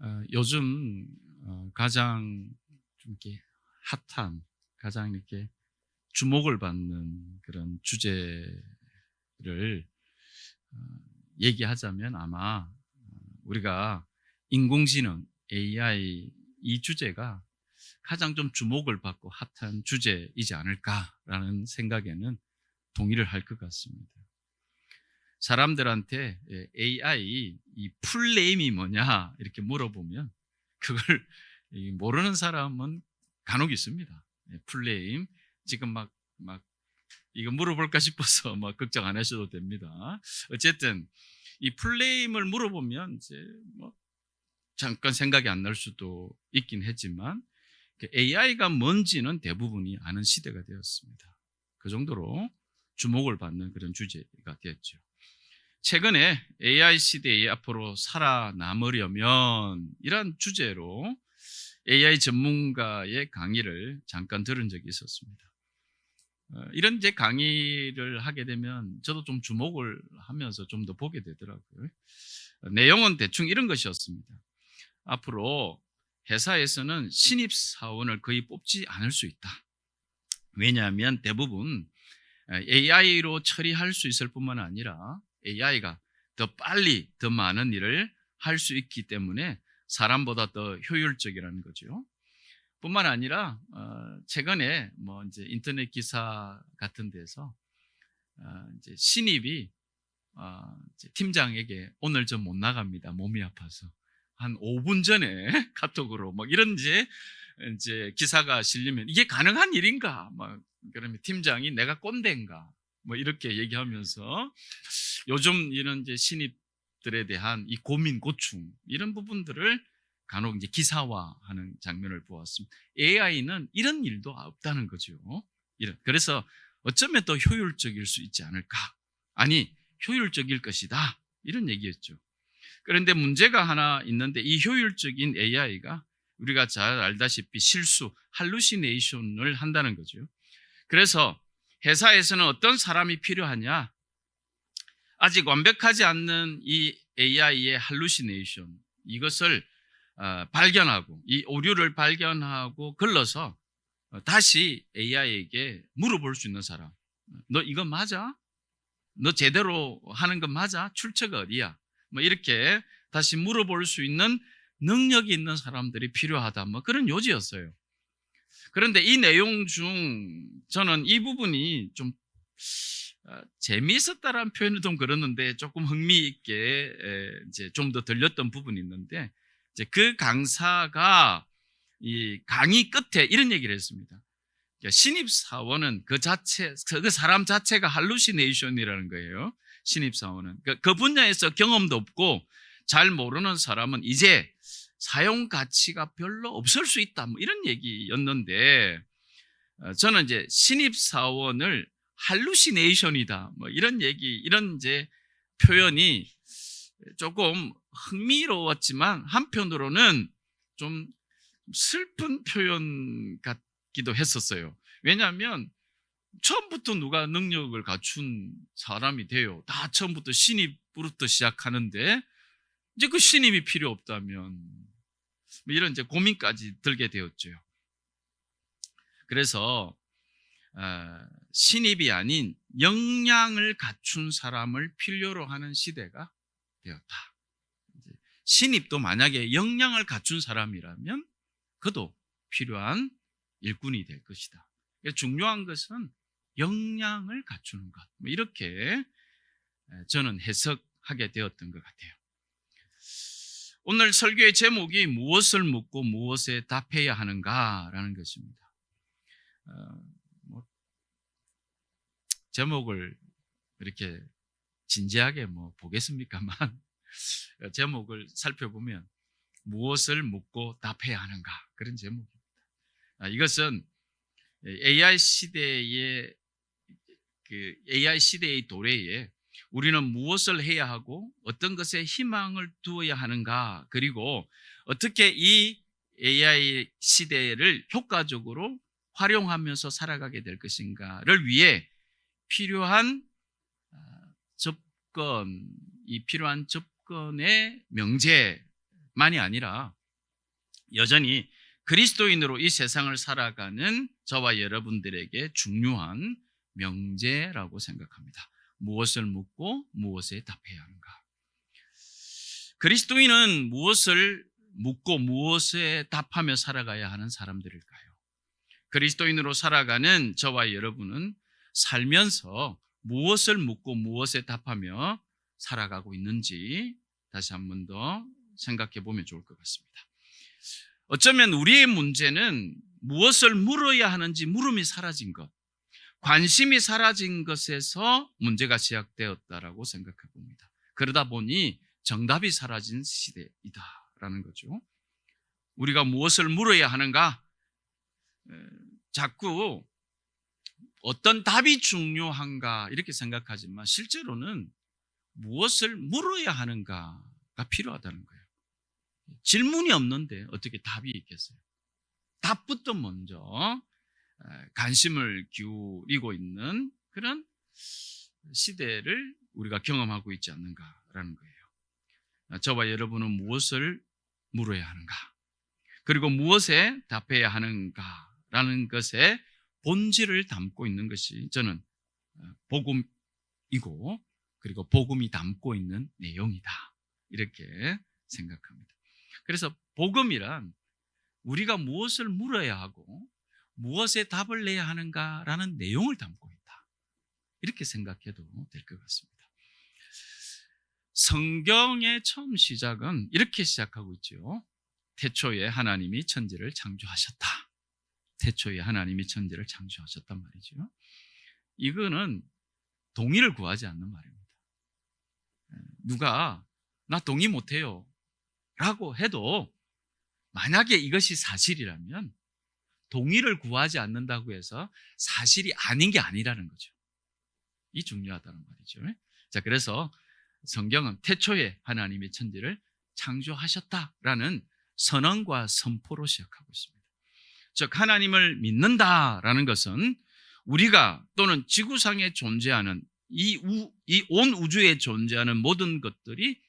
어, 요즘 어, 가장 좀 이렇게 핫한 가장 이렇게 주목을 받는 그런 주제를 어, 얘기하자면 아마 어, 우리가 인공지능 AI 이 주제가 가장 좀 주목을 받고 핫한 주제이지 않을까라는 생각에는 동의를 할 것 같습니다. 사람들한테 예, AI 이 풀네임이 뭐냐 이렇게 물어보면 그걸 이 모르는 사람은 간혹 있습니다. 예, 풀네임 지금 막 막 이거 물어볼까 싶어서 막 걱정 안 하셔도 됩니다. 어쨌든 이 풀네임을 물어보면 이제 뭐 잠깐 생각이 안 날 수도 있긴 했지만 AI가 뭔지는 대부분이 아는 시대가 되었습니다. 그 정도로 주목을 받는 그런 주제가 되었죠. 최근에 AI 시대에 앞으로 살아남으려면 이런 주제로 AI 전문가의 강의를 잠깐 들은 적이 있었습니다. 어, 이런 이제 강의를 하게 되면 저도 좀 주목을 하면서 좀 더 보게 되더라고요. 내용은 대충 이런 것이었습니다. 앞으로 회사에서는 신입 사원을 거의 뽑지 않을 수 있다. 왜냐하면 대부분 AI로 처리할 수 있을 뿐만 아니라 AI가 더 빨리 더 많은 일을 할 수 있기 때문에 사람보다 더 효율적이라는 거죠. 뿐만 아니라 어, 최근에 뭐 이제 인터넷 기사 같은 데서 어, 이제 신입이 어, 팀장에게 오늘 좀 못 나갑니다. 몸이 아파서 한 5분 전에 카톡으로 막 이런 이제 이제 기사가 실리면 이게 가능한 일인가? 막 그러면 팀장이 내가 꼰대인가? 뭐 이렇게 얘기하면서 요즘 이런 이제 신입들에 대한 이 고민 고충 이런 부분들을 간혹 이제 기사화하는 장면을 보았습니다. AI는 이런 일도 없다는 거죠. 이런 그래서 어쩌면 더 효율적일 수 있지 않을까? 아니 효율적일 것이다 이런 얘기였죠. 그런데 문제가 하나 있는데 이 효율적인 AI가 우리가 잘 알다시피 실수, 할루시네이션을 한다는 거죠. 그래서 회사에서는 어떤 사람이 필요하냐? 아직 완벽하지 않는 이 AI의 할루시네이션 이것을 어, 발견하고 이 오류를 발견하고 걸러서 어, 다시 AI에게 물어볼 수 있는 사람. 너 이거 맞아? 너 제대로 하는 거 맞아? 출처가 어디야? 뭐 이렇게 다시 물어볼 수 있는 능력이 있는 사람들이 필요하다. 뭐 그런 요지였어요. 그런데 이 내용 중 저는 이 부분이 좀 어, 재미있었다라는 표현은 좀 그렇는데 조금 흥미있게 이제 좀 더 들렸던 부분이 있는데 이제 그 강사가 이 강의 끝에 이런 얘기를 했습니다. 그러니까 신입 사원은 그 자체 그 사람 자체가 할루시네이션이라는 거예요. 신입 사원은 그, 그 분야에서 경험도 없고 잘 모르는 사람은 이제 사용 가치가 별로 없을 수 있다. 뭐 이런 얘기였는데 어, 저는 이제 신입 사원을 할루시네이션이다. 뭐 이런 얘기 이런 이제 표현이 조금 흥미로웠지만 한편으로는 좀 슬픈 표현 같기도 했었어요. 왜냐하면 처음부터 누가 능력을 갖춘 사람이 돼요. 다 처음부터 신입부터 시작하는데 이제 그 신입이 필요 없다면 뭐 이런 이제 고민까지 들게 되었죠. 그래서 어, 신입이 아닌 역량을 갖춘 사람을 필요로 하는 시대가 되었다. 신입도 만약에 역량을 갖춘 사람이라면 그도 필요한 일꾼이 될 것이다. 중요한 것은 역량을 갖추는 것. 뭐 이렇게 저는 해석하게 되었던 것 같아요. 오늘 설교의 제목이 무엇을 묻고 무엇에 답해야 하는가라는 것입니다. 어, 뭐 제목을 이렇게 진지하게 뭐 보겠습니까만 제목을 살펴보면 무엇을 묻고 답해야 하는가 그런 제목입니다. 아, 이것은 AI 시대의 그 AI 시대의 도래에 우리는 무엇을 해야 하고 어떤 것에 희망을 두어야 하는가 그리고 어떻게 이 AI 시대를 효과적으로 활용하면서 살아가게 될 것인가를 위해 필요한 아, 접근, 이 필요한 접근의 명제 것만이 아니라 여전히 그리스도인으로 이 세상을 살아가는 저와 여러분들에게 중요한 명제라고 생각합니다. 무엇을 묻고 무엇에 답해야 하는가? 그리스도인은 무엇을 묻고 무엇에 답하며 살아가야 하는 사람들일까요? 그리스도인으로 살아가는 저와 여러분은 살면서 무엇을 묻고 무엇에 답하며 살아가고 있는지 다시 한 번 더 생각해 보면 좋을 것 같습니다. 어쩌면 우리의 문제는 무엇을 물어야 하는지 물음이 사라진 것, 관심이 사라진 것에서 문제가 시작되었다라고 생각해 봅니다. 그러다 보니 정답이 사라진 시대이다라는 거죠. 우리가 무엇을 물어야 하는가? 에, 자꾸 어떤 답이 중요한가 이렇게 생각하지만 실제로는 무엇을 물어야 하는가가 필요하다는 거예요. 질문이 없는데 어떻게 답이 있겠어요? 답부터 먼저 관심을 기울이고 있는 그런 시대를 우리가 경험하고 있지 않는가라는 거예요. 저와 여러분은 무엇을 물어야 하는가? 그리고 무엇에 답해야 하는가라는 것에 본질을 담고 있는 것이 저는 복음이고 그리고 복음이 담고 있는 내용이다. 이렇게 생각합니다. 그래서 복음이란 우리가 무엇을 물어야 하고 무엇에 답을 내야 하는가라는 내용을 담고 있다. 이렇게 생각해도 될 것 같습니다. 성경의 처음 시작은 이렇게 시작하고 있죠. 태초에 하나님이 천지를 창조하셨다. 태초에 하나님이 천지를 창조하셨단 말이죠. 이거는 동의를 구하지 않는 말입니다. 누가 나 동의 못해요. 라고 해도 만약에 이것이 사실이라면 동의를 구하지 않는다고 해서 사실이 아닌 게 아니라는 거죠. 이 중요하다는 말이죠. 자, 그래서 성경은 태초에 하나님의 천지를 창조하셨다라는 선언과 선포로 시작하고 있습니다. 즉, 하나님을 믿는다라는 것은 우리가 또는 지구상에 존재하는 이온 우주에 존재하는 모든 것들이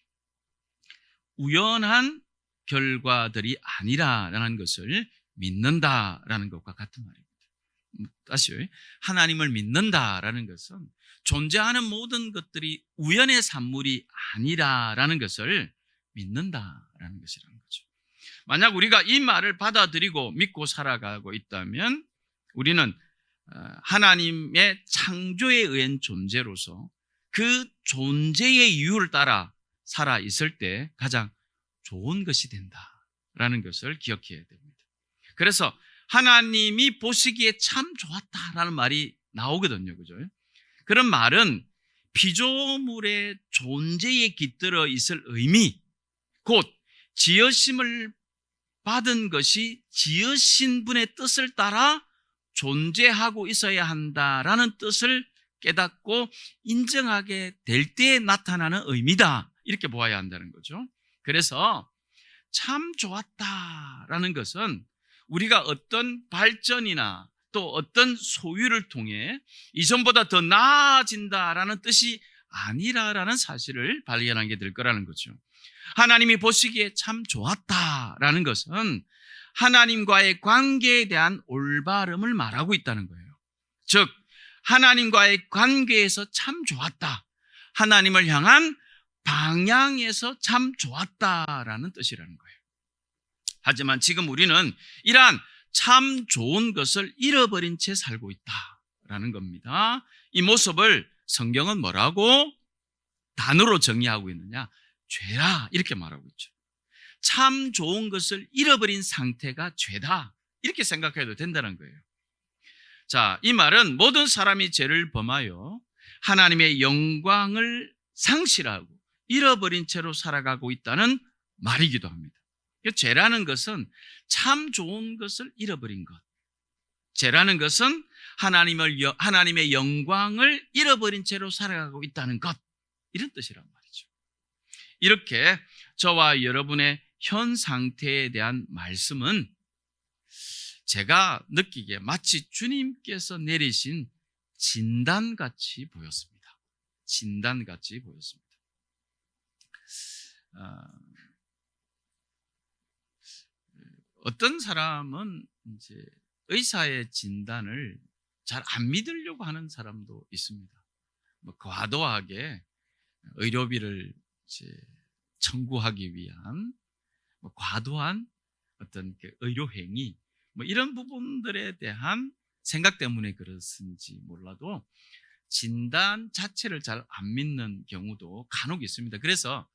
우연한 결과들이 아니라라는 것을 믿는다라는 것과 같은 말입니다. 다시요. 하나님을 믿는다라는 것은 존재하는 모든 것들이 우연의 산물이 아니라라는 것을 믿는다라는 것이라는 거죠. 만약 우리가 이 말을 받아들이고 믿고 살아가고 있다면 우리는 하나님의 창조에 의한 존재로서 그 존재의 이유를 따라 살아 있을 때 가장 좋은 것이 된다라는 것을 기억해야 됩니다. 그래서 하나님이 보시기에 참 좋았다라는 말이 나오거든요. 그죠? 그런 말은 피조물의 존재에 깃들어 있을 의미, 곧 지으심을 받은 것이 지으신 분의 뜻을 따라 존재하고 있어야 한다라는 뜻을 깨닫고 인정하게 될때 나타나는 의미다. 이렇게 보아야 한다는 거죠. 그래서 참 좋았다라는 것은 우리가 어떤 발전이나 또 어떤 소유를 통해 이전보다 더 나아진다라는 뜻이 아니라라는 사실을 발견하게 될 거라는 거죠. 하나님이 보시기에 참 좋았다라는 것은 하나님과의 관계에 대한 올바름을 말하고 있다는 거예요. 즉, 하나님과의 관계에서 참 좋았다. 하나님을 향한 방향에서 참 좋았다라는 뜻이라는 거예요. 하지만 지금 우리는 이러한 참 좋은 것을 잃어버린 채 살고 있다라는 겁니다. 이 모습을 성경은 뭐라고 단어로 정의하고 있느냐? 죄라 이렇게 말하고 있죠. 참 좋은 것을 잃어버린 상태가 죄다. 이렇게 생각해도 된다는 거예요. 자, 이 말은 모든 사람이 죄를 범하여 하나님의 영광을 상실하고 잃어버린 채로 살아가고 있다는 말이기도 합니다. 죄라는 것은 참 좋은 것을 잃어버린 것. 죄라는 것은 하나님을, 하나님의 영광을 잃어버린 채로 살아가고 있다는 것. 이런 뜻이란 말이죠. 이렇게 저와 여러분의 현 상태에 대한 말씀은 제가 느끼기에 마치 주님께서 내리신 진단같이 보였습니다. 진단같이 보였습니다. 어, 어떤 사람은 이제 의사의 진단을 잘 안 믿으려고 하는 사람도 있습니다. 뭐 과도하게 의료비를 이제 청구하기 위한 뭐 과도한 어떤 그 의료 행위 뭐 이런 부분들에 대한 생각 때문에 그렇은지 몰라도 진단 자체를 잘 안 믿는 경우도 간혹 있습니다. 그래서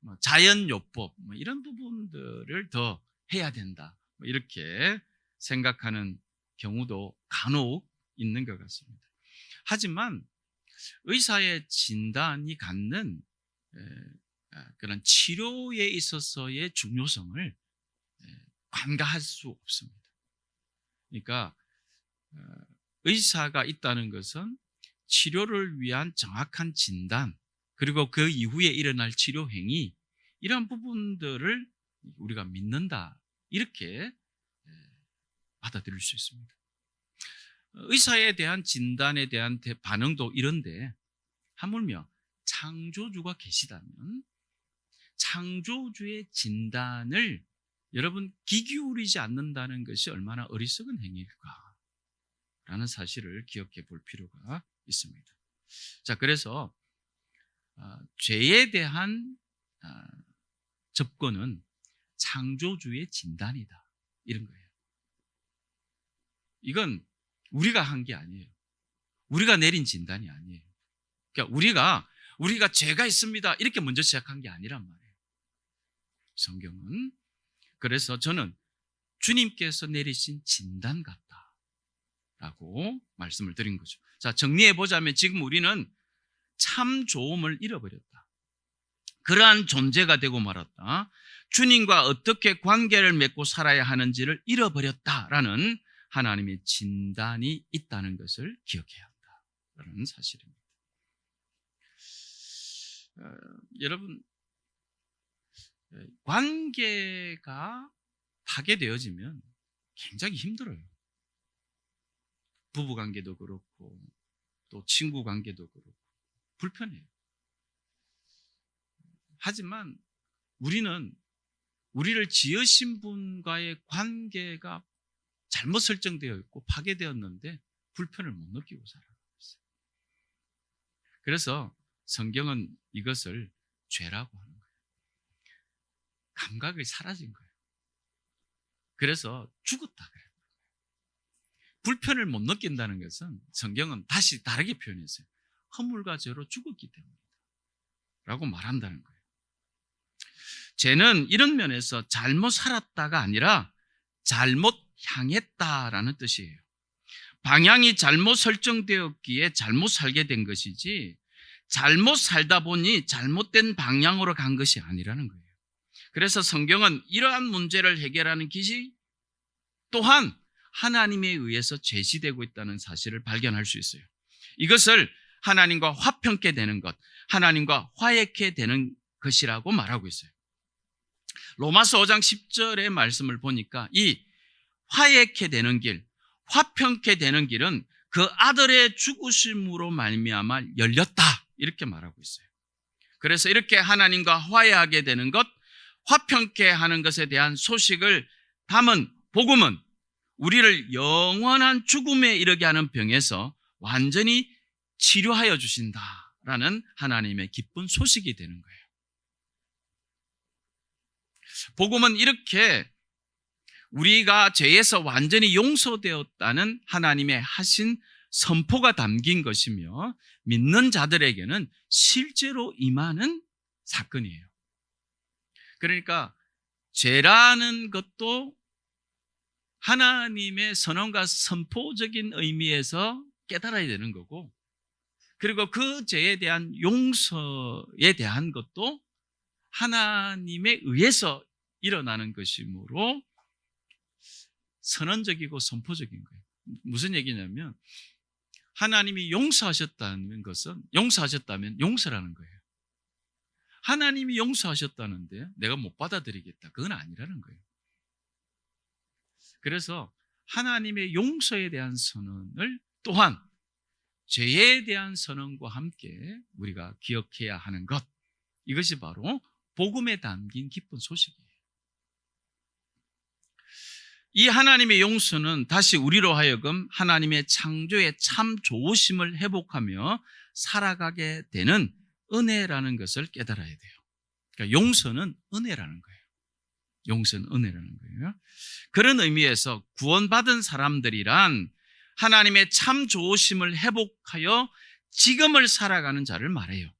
뭐 자연요법 뭐 이런 부분들을 더 해야 된다. 뭐 이렇게 생각하는 경우도 간혹 있는 것 같습니다. 하지만 의사의 진단이 갖는 에, 아, 그런 치료에 있어서의 중요성을 에, 관가할 수 없습니다. 그러니까 어, 의사가 있다는 것은 치료를 위한 정확한 진단 그리고 그 이후에 일어날 치료 행위 이러한 부분들을 우리가 믿는다 이렇게 에, 받아들일 수 있습니다. 의사에 대한 진단에 대한 대- 반응도 이런데 하물며 창조주가 계시다면 창조주의 진단을 여러분 귀 기울이지 않는다는 것이 얼마나 어리석은 행위일까 라는 사실을 기억해 볼 필요가 있습니다. 자, 그래서 아, 죄에 대한 아, 접근은 창조주의 진단이다. 이런 거예요. 이건 우리가 한 게 아니에요. 우리가 내린 진단이 아니에요. 그러니까 우리가 우리가 죄가 있습니다. 이렇게 먼저 시작한 게 아니란 말이에요. 성경은 그래서 저는 주님께서 내리신 진단 같다라고 말씀을 드린 거죠. 자, 정리해 보자면 지금 우리는 참 좋음을 잃어버렸다. 그러한 존재가 되고 말았다. 주님과 어떻게 관계를 맺고 살아야 하는지를 잃어버렸다라는 하나님의 진단이 있다는 것을 기억해야 한다라는 사실입니다. 어, 여러분 에, 관계가 파괴되어지면 굉장히 힘들어요. 부부 관계도 그렇고 또 친구 관계도 그렇고 불편해요. 하지만 우리는 우리를 지으신 분과의 관계가 잘못 설정되어 있고 파괴되었는데 불편을 못 느끼고 살아가고 있어요. 그래서 성경은 이것을 죄라고 하는 거예요. 감각이 사라진 거예요. 그래서 죽었다 그래요. 불편을 못 느낀다는 것은 성경은 다시 다르게 표현했어요. 허물과 죄로 죽었기 때문이다. 라고 말한다는 거예요. 죄는 이런 면에서 잘못 살았다가 아니라 잘못 향했다라는 뜻이에요. 방향이 잘못 설정되었기에 잘못 살게 된 것이지 잘못 살다 보니 잘못된 방향으로 간 것이 아니라는 거예요. 그래서 성경은 이러한 문제를 해결하는 길이 또한 하나님에 의해서 제시되고 있다는 사실을 발견할 수 있어요. 이것을 하나님과 화평케 되는 것, 하나님과 화해케 되는 것이라고 말하고 있어요. 로마서 5장 10절의 말씀을 보니까 이 화해케 되는 길, 화평케 되는 길은 그 아들의 죽으심으로 말미암아 열렸다 이렇게 말하고 있어요. 그래서 이렇게 하나님과 화해하게 되는 것, 화평케 하는 것에 대한 소식을 담은 복음은 우리를 영원한 죽음에 이르게 하는 병에서 완전히 치료하여 주신다라는 하나님의 기쁜 소식이 되는 거예요. 복음은 이렇게 우리가 죄에서 완전히 용서되었다는 하나님의 하신 선포가 담긴 것이며 믿는 자들에게는 실제로 임하는 사건이에요. 그러니까 죄라는 것도 하나님의 선언과 선포적인 의미에서 깨달아야 되는 거고 그리고 그 죄에 대한 용서에 대한 것도 하나님에 의해서 일어나는 것이므로 선언적이고 선포적인 거예요. 무슨 얘기냐면 하나님이 용서하셨다는 것은 용서하셨다면 용서라는 거예요. 하나님이 용서하셨다는데 내가 못 받아들이겠다. 그건 아니라는 거예요. 그래서 하나님의 용서에 대한 선언을 또한 죄에 대한 선언과 함께 우리가 기억해야 하는 것. 이것이 바로 복음에 담긴 기쁜 소식이에요. 이 하나님의 용서는 다시 우리로 하여금 하나님의 창조의 참 좋으심을 회복하며 살아가게 되는 은혜라는 것을 깨달아야 돼요. 그러니까 용서는 은혜라는 거예요. 용서는 은혜라는 거예요. 그런 의미에서 구원받은 사람들이란 하나님의 참 좋으심을 회복하여 지금을 살아가는 자를 말해요.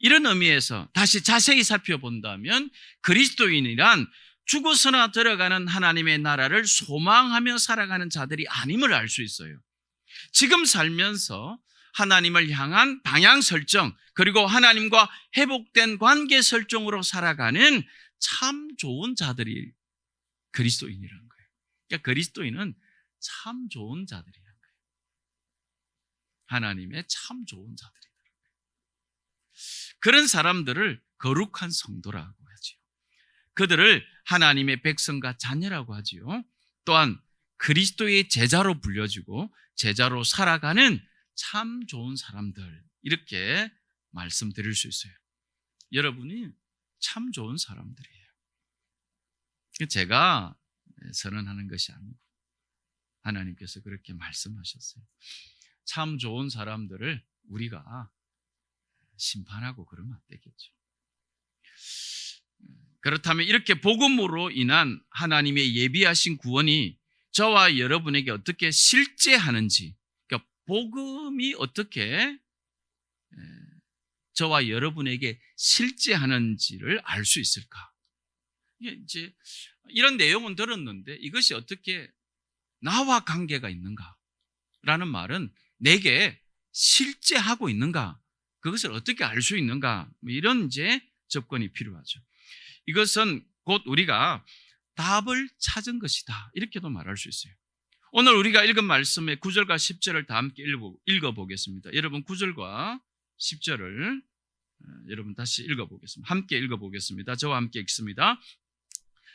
이런 의미에서 다시 자세히 살펴본다면 그리스도인이란 죽어서나 들어가는 하나님의 나라를 소망하며 살아가는 자들이 아님을 알 수 있어요. 지금 살면서 하나님을 향한 방향 설정, 그리고 하나님과 회복된 관계 설정으로 살아가는 참 좋은 자들이 그리스도인이라는 거예요. 그러니까 그리스도인은 참 좋은 자들이라는 거예요. 하나님의 참 좋은 자들이다. 그런 사람들을 거룩한 하지요. 그들을 하나님의 백성과 자녀라고 하지요. 또한 그리스도의 제자로 불려지고 제자로 살아가는 참 좋은 사람들 이렇게 말씀드릴 수 있어요. 여러분이 참 좋은 사람들이에요. 제가 선언하는 것이 아니고 하나님께서 그렇게 말씀하셨어요. 참 좋은 사람들을 우리가 심판하고 그러면 안 되겠죠. 그렇다면 이렇게 복음으로 인한 하나님의 예비하신 구원이 저와 여러분에게 어떻게 실제하는지, 그러니까 복음이 어떻게 저와 여러분에게 실제하는지를 알 수 있을까? 이제 이런 내용은 들었는데 이것이 어떻게 나와 관계가 있는가? 라는 말은 내게 실제하고 있는가? 그것을 어떻게 알 수 있는가? 뭐 이런 이제 접근이 필요하죠. 이것은 곧 우리가 답을 찾은 것이다. 이렇게도 말할 수 있어요. 오늘 우리가 읽은 말씀의 9절과 10절을 다 함께 읽어 보겠습니다. 여러분 9절과 10절을 어, 여러분 다시 읽어 보겠습니다. 함께 읽어 보겠습니다. 저와 함께 읽습니다.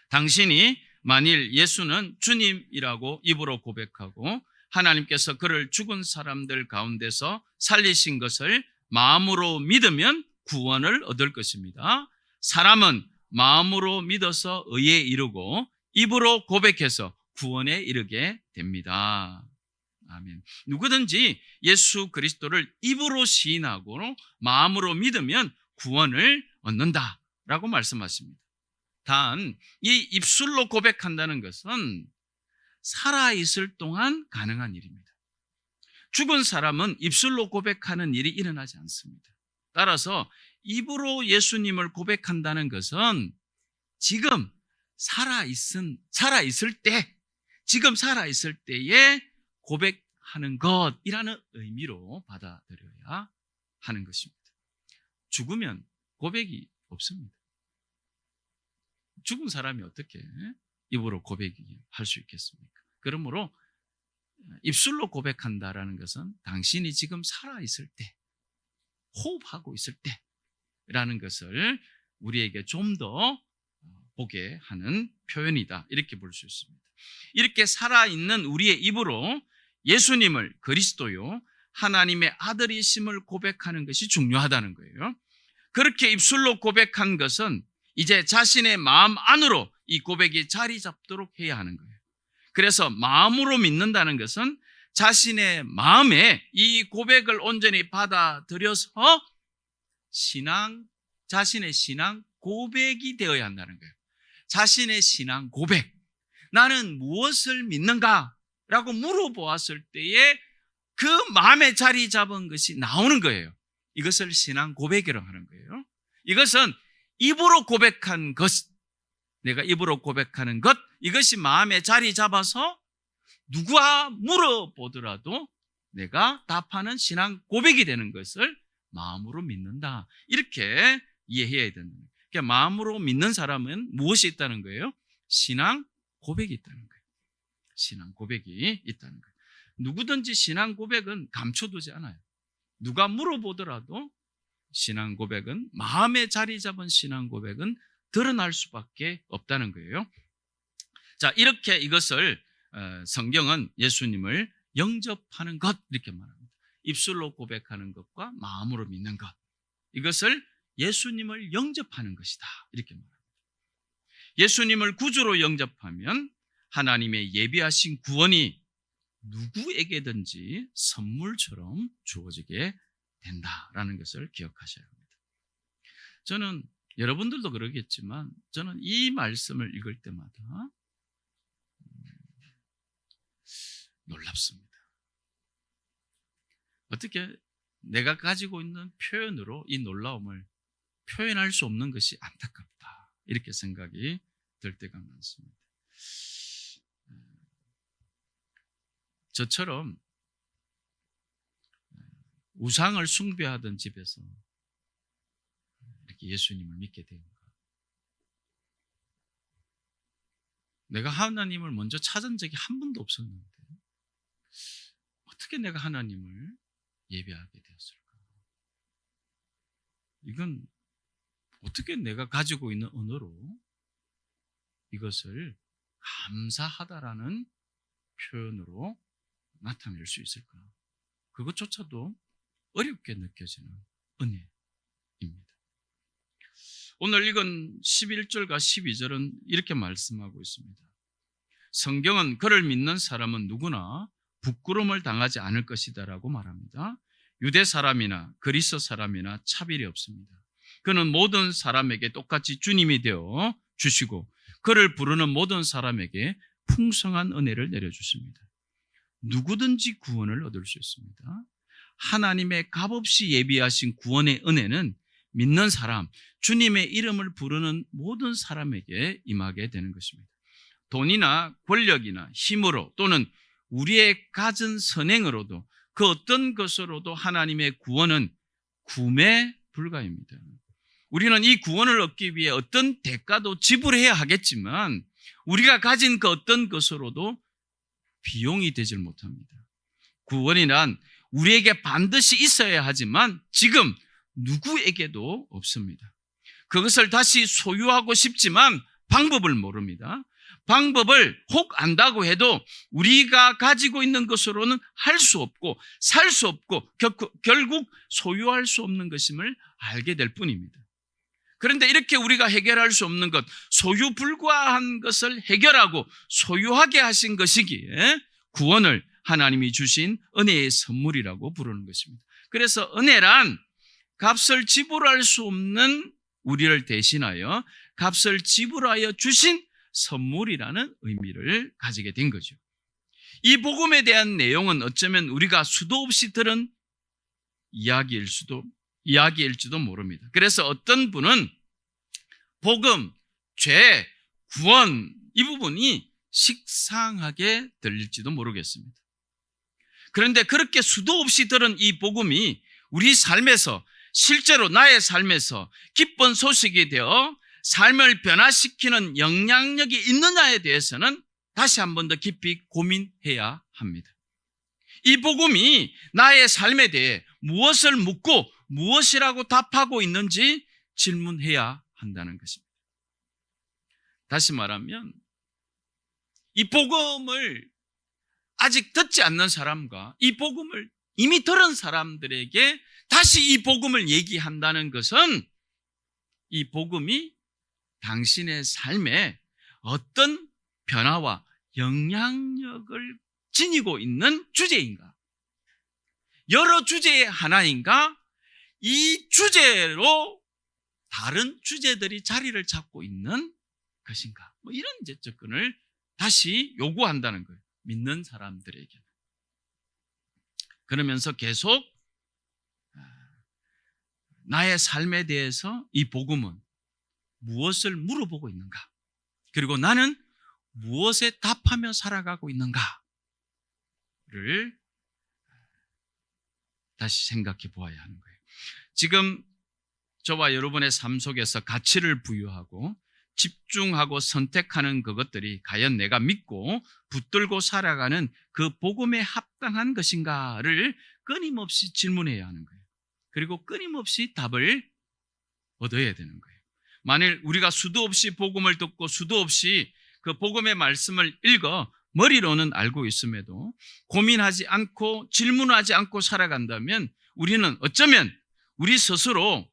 당신이 만일 예수는 주님이라고 입으로 고백하고 하나님께서 그를 죽은 사람들 가운데서 살리신 것을 마음으로 믿으면 구원을 얻을 것입니다. 사람은 마음으로 믿어서 의에 이르고 입으로 고백해서 구원에 이르게 됩니다. 아멘. 누구든지 예수 그리스도를 입으로 시인하고 마음으로 믿으면 구원을 얻는다라고 말씀하십니다. 단, 이 입술로 고백한다는 것은 살아있을 동안 가능한 일입니다. 죽은 사람은 입술로 고백하는 일이 일어나지 않습니다. 따라서 입으로 예수님을 고백한다는 것은 지금 살아있은, 살아있을 때, 지금 살아있을 때에 고백하는 것이라는 의미로 받아들여야 하는 것입니다. 죽으면 고백이 없습니다. 죽은 사람이 어떻게 입으로 고백할 수 있겠습니까? 그러므로 입술로 고백한다라는 것은 당신이 지금 살아있을 때, 호흡하고 있을 때 라는 것을 우리에게 좀 더 보게 하는 표현이다. 이렇게 볼 수 있습니다. 이렇게 살아있는 우리의 입으로 예수님을 그리스도요, 하나님의 아들이심을 고백하는 것이 중요하다는 거예요. 그렇게 입술로 고백한 것은 이제 자신의 마음 안으로 이 고백이 자리 잡도록 해야 하는 거예요. 그래서 마음으로 믿는다는 것은 자신의 마음에 이 고백을 온전히 받아들여서 신앙, 자신의 신앙 고백이 되어야 한다는 거예요. 자신의 신앙 고백. 나는 무엇을 믿는가? 라고 물어보았을 때에 그 마음에 자리 잡은 것이 나오는 거예요. 이것을 신앙 고백이라고 하는 거예요. 이것은 입으로 고백한 것, 내가 입으로 고백하는 것, 이것이 마음에 자리 잡아서 누가 물어보더라도 내가 답하는 신앙 고백이 되는 것을 마음으로 믿는다. 이렇게 이해해야 된다. 그러니까 마음으로 믿는 사람은 무엇이 있다는 거예요? 신앙 고백이 있다는 거예요. 신앙 고백이 있다는 거예요. 누구든지 신앙 고백은 감춰두지 않아요. 누가 물어보더라도 신앙 고백은 마음에 자리 잡은 신앙 고백은 드러날 수밖에 없다는 거예요. 자, 이렇게 이것을 어, 성경은 예수님을 영접하는 것 이렇게 말합니다. 입술로 고백하는 것과 마음으로 믿는 것. 이것을 예수님을 영접하는 것이다. 이렇게 말합니다. 예수님을 구주로 영접하면 하나님의 예비하신 구원이 누구에게든지 선물처럼 주어지게 된다라는 것을 기억하셔야 합니다. 저는 여러분들도 그러겠지만 저는 이 말씀을 읽을 때마다 음, 놀랍습니다. 어떻게 내가 가지고 있는 표현으로 이 놀라움을 표현할 수 없는 것이 안타깝다. 이렇게 생각이 들 때가 많습니다. 저처럼 우상을 숭배하던 집에서 이렇게 예수님을 믿게 되는가? 내가 하나님을 먼저 찾은 적이 한 번도 없었는데 어떻게 내가 하나님을 예배하게 되었을까? 이건 어떻게 내가 가지고 있는 언어로 이것을 감사하다라는 표현으로 나타낼 수 있을까? 그것조차도 어렵게 느껴지는 은혜입니다. 오늘 읽은 11절과 12절은 이렇게 말씀하고 있습니다. 성경은 그를 믿는 사람은 누구나 부끄러움을 당하지 않을 것이다라고 말합니다. 유대 사람이나 그리스 사람이나 차별이 없습니다. 그는 모든 사람에게 똑같이 주님이 되어 주시고 그를 부르는 모든 사람에게 풍성한 은혜를 내려 주십니다. 누구든지 구원을 얻을 수 있습니다. 하나님의 값없이 예비하신 구원의 은혜는 믿는 사람, 주님의 이름을 부르는 모든 사람에게 임하게 되는 것입니다. 돈이나 권력이나 힘으로 또는 우리의 가진 선행으로도 그 어떤 것으로도 하나님의 구원은 구매 불가입니다. 우리는 이 구원을 얻기 위해 어떤 대가도 지불해야 하겠지만 우리가 가진 그 어떤 것으로도 비용이 되질 못합니다. 구원이란 우리에게 반드시 있어야 하지만 지금 누구에게도 없습니다. 그것을 다시 소유하고 싶지만 방법을 모릅니다. 방법을 혹 안다고 해도 우리가 가지고 있는 것으로는 할 수 없고 살 수 없고 결국 소유할 수 없는 것임을 알게 될 뿐입니다. 그런데 이렇게 우리가 해결할 수 없는 것, 소유 불과한 것을 해결하고 소유하게 하신 것이기에 구원을 하나님이 주신 은혜의 선물이라고 부르는 것입니다. 그래서 은혜란 값을 지불할 수 없는 우리를 대신하여 값을 지불하여 주신 선물이라는 의미를 가지게 된 거죠. 이 복음에 대한 내용은 어쩌면 우리가 수도 없이 들은 이야기일 수도 이야기일지도 모릅니다. 그래서 어떤 분은 복음, 죄, 구원 이 부분이 식상하게 들릴지도 모르겠습니다. 그런데 그렇게 수도 없이 들은 이 복음이 우리 삶에서 실제로 나의 삶에서 기쁜 소식이 되어 삶을 변화시키는 영향력이 있느냐에 대해서는 다시 한 번 더 깊이 고민해야 합니다. 이 복음이 나의 삶에 대해 무엇을 묻고 무엇이라고 답하고 있는지 질문해야 한다는 것입니다. 다시 말하면 이 복음을 아직 듣지 않는 사람과 이 복음을 이미 들은 사람들에게 다시 이 복음을 얘기한다는 것은 이 복음이 당신의 삶에 어떤 변화와 영향력을 지니고 있는 주제인가? 여러 주제의 하나인가? 이 주제로 다른 주제들이 자리를 잡고 있는 것인가? 뭐 이런 이제 접근을 다시 요구한다는 거예요. 믿는 사람들에게. 그러면서 계속 아, 나의 삶에 대해서 이 복음은 무엇을 물어보고 있는가? 그리고 나는 무엇에 답하며 살아가고 있는가를 다시 생각해 보아야 하는 거예요. 지금 저와 여러분의 삶 속에서 가치를 부여하고 집중하고 선택하는 그것들이 과연 내가 믿고 붙들고 살아가는 그 복음에 합당한 것인가를 끊임없이 질문해야 하는 거예요. 그리고 끊임없이 답을 얻어야 되는 거예요. 만일 우리가 수도 없이 복음을 듣고 수도 없이 그 복음의 말씀을 읽어 머리로는 알고 있음에도 고민하지 않고 질문하지 않고 살아간다면 우리는 어쩌면 우리 스스로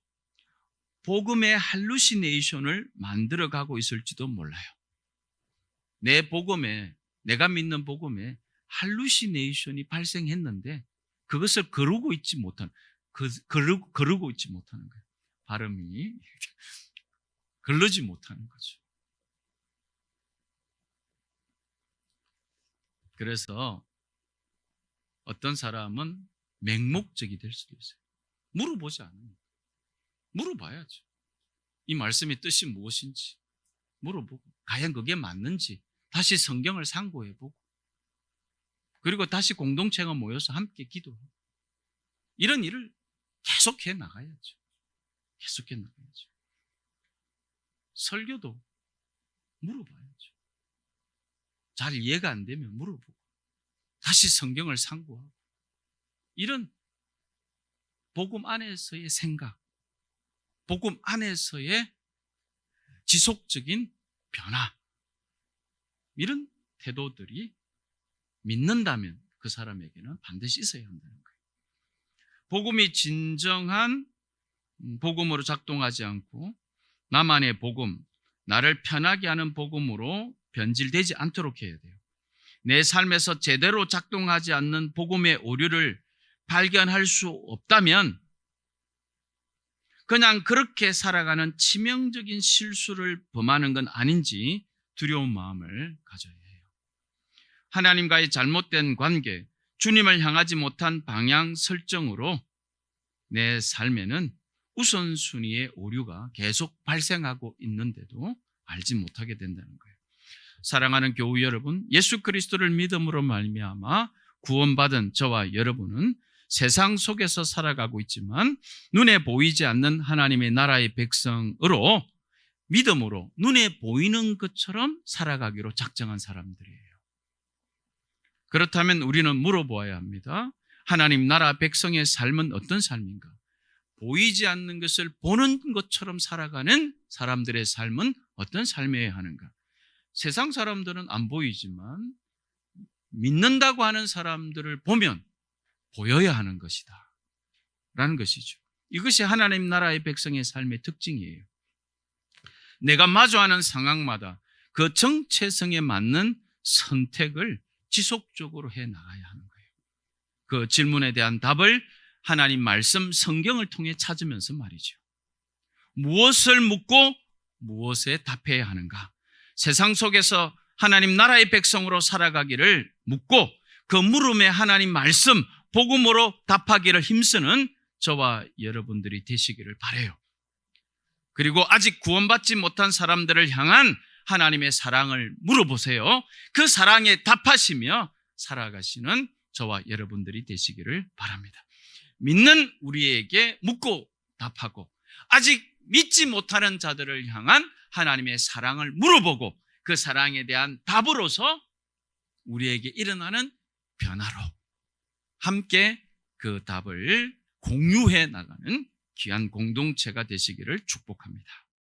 복음의 할루시네이션을 만들어 가고 있을지도 몰라요. 내 복음에 내가 믿는 복음에 할루시네이션이 발생했는데 그것을 거르고 있지 못하는 그, 거르고 있지 못하는 거예요. 발음이 걸르지 못하는 거죠. 그래서 어떤 사람은 맹목적이 될 수도 있어요. 물어보지 않으면 물어봐야죠. 이 말씀의 뜻이 무엇인지 물어보고 과연 그게 맞는지 다시 성경을 상고해보고 그리고 다시 공동체가 모여서 함께 기도하고 이런 일을 계속해 나가야죠. 계속해 나가야죠. 설교도 물어봐야죠. 잘 이해가 안 되면 물어보고 다시 성경을 상고하고 이런 복음 안에서의 생각, 복음 안에서의 지속적인 변화 이런 태도들이 믿는다면 그 사람에게는 반드시 있어야 한다는 거예요. 복음이 진정한 음, 복음으로 작동하지 않고 나만의 복음, 나를 편하게 하는 복음으로 변질되지 않도록 해야 돼요. 내 삶에서 제대로 작동하지 않는 복음의 오류를 발견할 수 없다면 그냥 그렇게 살아가는 치명적인 실수를 범하는 건 아닌지 두려운 마음을 가져야 해요. 하나님과의 잘못된 관계, 주님을 향하지 못한 방향 설정으로 내 삶에는 우선순위의 오류가 계속 발생하고 있는데도 알지 못하게 된다는 거예요. 사랑하는 교우 여러분, 예수 그리스도를 믿음으로 말미암아 구원받은 저와 여러분은 세상 속에서 살아가고 있지만 눈에 보이지 않는 하나님의 나라의 백성으로 믿음으로 눈에 보이는 것처럼 살아가기로 작정한 사람들이에요. 그렇다면 우리는 물어보아야 합니다. 하나님 나라 백성의 삶은 어떤 삶인가? 보이지 않는 것을 보는 것처럼 살아가는 사람들의 삶은 어떤 삶이어야 하는가? 세상 사람들은 안 보이지만 믿는다고 하는 사람들을 보면 보여야 하는 것이다. 라는 것이죠. 이것이 하나님 나라의 백성의 삶의 특징이에요. 내가 마주하는 상황마다 그 정체성에 맞는 선택을 지속적으로 해 나가야 하는 거예요. 그 질문에 대한 답을 하나님 말씀 성경을 통해 찾으면서 말이죠. 무엇을 묻고 무엇에 답해야 하는가? 세상 속에서 하나님 나라의 백성으로 살아가기를 묻고 그 물음에 하나님 말씀 복음으로 답하기를 힘쓰는 저와 여러분들이 되시기를 바래요. 그리고 아직 구원받지 못한 사람들을 향한 하나님의 사랑을 물어보세요. 그 사랑에 답하시며 살아가시는 저와 여러분들이 되시기를 바랍니다. 믿는 우리에게 묻고 답하고 아직 믿지 못하는 자들을 향한 하나님의 사랑을 물어보고 그 사랑에 대한 답으로서 우리에게 일어나는 변화로 함께 그 답을 공유해 나가는 귀한 공동체가 되시기를 축복합니다.